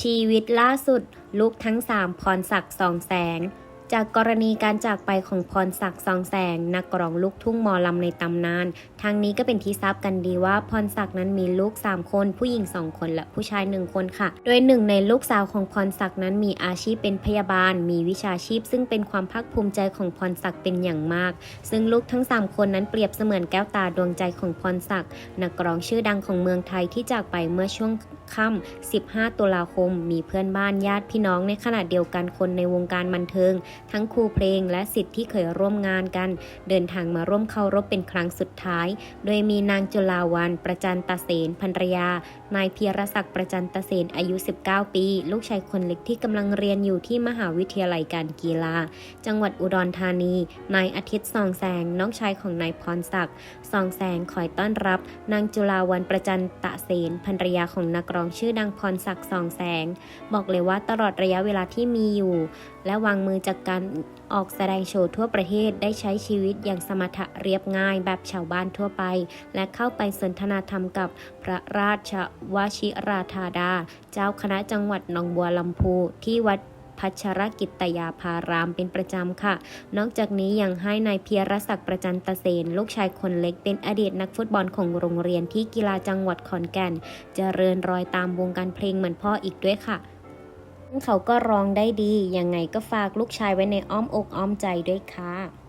ชีวิตล่าสุด ลูกทั้งสามพรศักดิ์สองแสง จากกรณีการจากไปของพรศักดิ์สองแสง นักร้องลูกทุ่งหมอลำในตำนาน ทางนี้ก็เป็นที่ทราบกันดีว่าพรศักดิ์นั้นมีลูก 3 คน ผู้หญิง 2 คนและผู้ชาย 1 คนค่ะ โดยหนึ่งในลูกสาวของพรศักดิ์นั้นมีอาชีพเป็นพยาบาล มีวิชาชีพ ซึ่งเป็นความภาคภูมิใจของพรศักดิ์เป็นอย่างมาก ซึ่งลูกทั้ง 3 คนนั้นเปรียบเสมือนแก้วตาดวงใจของพรศักดิ์นักร้องชื่อดังของเมืองไทยที่จากไปเมื่อช่วงค่ำ15 ตุลาคม มีเพื่อนบ้านญาติพี่น้องในขณะเดียวกันคนในวงการบันเทิงทั้งครูเพลงและสิทธิ์ที่เคยร่วมงานกัน เดินทางมาร่วมเคารพเป็นครั้งสุดท้าย โดยมีนางจุลาวันประจันตเสนภรรยา นายเพียรศักดิ์ประจันตเสนอายุ 19 ปี ลูกชายคนเล็กที่กำลังเรียนอยู่ที่มหาวิทยาลัยการกีฬา จังหวัดอุดรธานี นายอาทิตย์ส่องแสง น้องชายของนายพรศักดิ์ส่องแสงคอยต้อนรับ นางจุลาวันประจันตะเสนภรรยาของนักร้องชื่อดังพรศักดิ์ส่องแสง บอกเลยว่าตลอดระยะเวลาที่มีอยู่ และวางมือจากการออกแสดงโชว์ทั่วประเทศได้ใช้ชีวิตอย่างสมถะเรียบง่ายแบบชาวบ้านทั่วไป และเข้าไปสนทนาธรรมกับพระราชวชิราธาดา เจ้าคณะจังหวัดหนองบัวลำพูที่วัดพัชรกิตยาภารามเป็นประจำค่ะ นอกจากนี้ยังให้นายเพียรศักดิ์ประจันตเสนลูกชายคนเล็กเป็นอดีตนักฟุตบอลของโรงเรียนที่กีฬาจังหวัดขอนแก่นจเจริญรอยตามวงการเพลงเหมือนพ่ออีกด้วยค่ะ เขาก็ร้องได้ดี ยังไงก็ฝากลูกชายไว้ในอ้อมอกอ้อมใจด้วยค่ะ